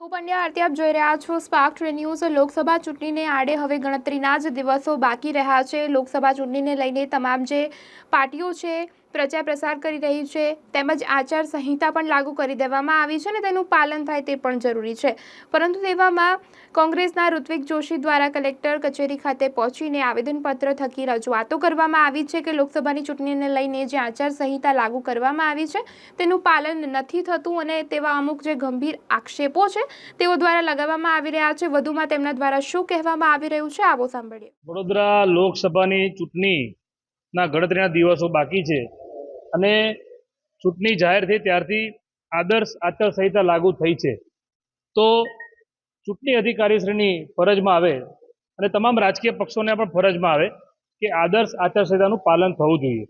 હું પંડ્યા આરતી આપ જોઈ રહ્યા છો. સ્પાર્ક ન્યૂઝ લોકસભા ચૂંટણીને આડે હવે ગણતરીના જ દિવસો બાકી રહ્યા છે. લોકસભા ચૂંટણીને લઈને તમામ જે પાર્ટીઓ છે પ્રચાર પ્રસાર કરી રહી છે. તેમજ આચાર સંહિતા પણ લાગુ કરી દેવામાં આવી છે અને તેનું પાલન થાય તે પણ જરૂરી છે. પરંતુ તેવામાં કોંગ્રેસના ઋત્વિક જોશી દ્વારા કલેક્ટર કચેરી ખાતે પહોંચીને આવેદનપત્ર થકી રજૂઆતો કરવામાં આવી છે કે લોકસભાની ચૂંટણીને લઈને જે આચાર સંહિતા લાગુ કરવામાં આવી છે, તેનું પાલન નથી થતું અને તેવા અમુક જે ગંભીર આક્ષેપો છે, તેઓ દ્વારા લગાવવામાં આવી રહ્યા છે. વધુમાં તેમના દ્વારા શું કહેવામાં આવી રહ્યું છે, આવો સાંભળીએ. વડોદરા લોકસભાની ચૂંટણીના ગણતરીના દિવસો બાકી છે. અને ચૂંટણી જાહેર થઈ ત્યારથી આદર્શ આચારસંહિતા લાગુ થઈ છે. તો ચૂંટણી અધિકારીશ્રીની ફરજમાં આવે અને તમામ રાજકીય પક્ષોને પણ ફરજમાં આવે કે આદર્શ આચારસંહિતાનું પાલન થવું જોઈએ.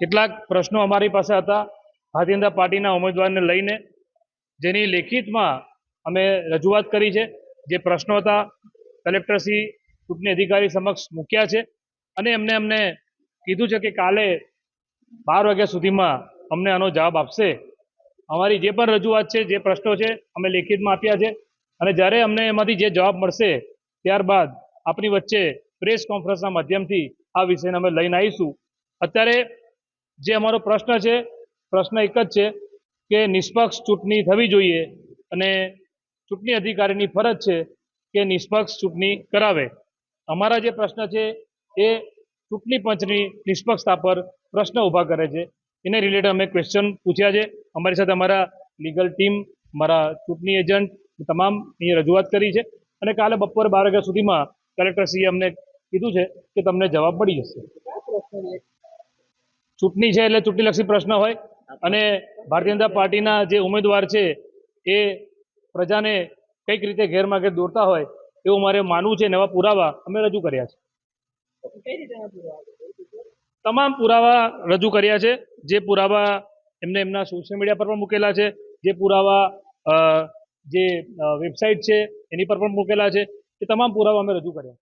કેટલાક પ્રશ્નો અમારી પાસે હતા. ભારતીય પાર્ટીના ઉમેદવારને લઈને જેની લેખિતમાં અમે રજૂઆત કરી છે. જે પ્રશ્નો હતા કલેક્ટરશ્રી ચૂંટણી અધિકારી સમક્ષ મૂક્યા છે અને એમને અમને કીધું છે કે કાલે બાર વાગ્યા સુધીમાં અમને આનો જવાબ આપશે. અમારી જે પણ રજૂઆત છે, જે પ્રશ્નો છે, અમે લેખિતમાં આપ્યા છે. અને જ્યારે અમને એમાંથી જે જવાબ મળશે, ત્યારબાદ આપણી વચ્ચે પ્રેસ કોન્ફરન્સના માધ્યમથી આ વિષયને અમે લઈને આવીશું. અત્યારે જે અમારો પ્રશ્ન છે, પ્રશ્ન એક જ છે કે નિષ્પક્ષ ચૂંટણી થવી જોઈએ અને ચૂંટણી અધિકારીની ફરજ છે કે નિષ્પક્ષ ચૂંટણી કરાવે. અમારા જે પ્રશ્ન છે એ ચૂંટણી પંચની નિષ્પક્ષતા પર પ્રશ્ન ઊભા કરે છે. એને રિલેટેડ અમે ક્વેશ્ચન પૂછ્યા છે. અમારી સાથે અમારા લીગલ ટીમ મારા ચૂંટણી એજન્ટ તમામ અહીંયા રજૂઆત કરી છે. અને કાલે બપોર બાર વાગ્યા સુધીમાં કલેક્ટરશ્રીએ અમને કીધું છે કે તમને જવાબ મળી જશે. ચૂંટણી છે એટલે ચૂંટણીલક્ષી પ્રશ્ન હોય. અને ભારતીય જનતા પાર્ટીના જે ઉમેદવાર છે એ પ્રજાને કંઈક રીતે ગેરમાર્ગે દોરતા હોય એવું મારે માનવું છે ને એવા પુરાવા અમે રજૂ કર્યા છે. તમામ પુરાવા રજૂ કર્યા છે. જે પુરાવા એમને એમના સોશિયલ મીડિયા પર પણ મૂકેલા છે. જે પુરાવા જે વેબસાઇટ છે, એની પર પણ મૂકેલા છે. એ તમામ પુરાવા અમે રજૂ કર્યા.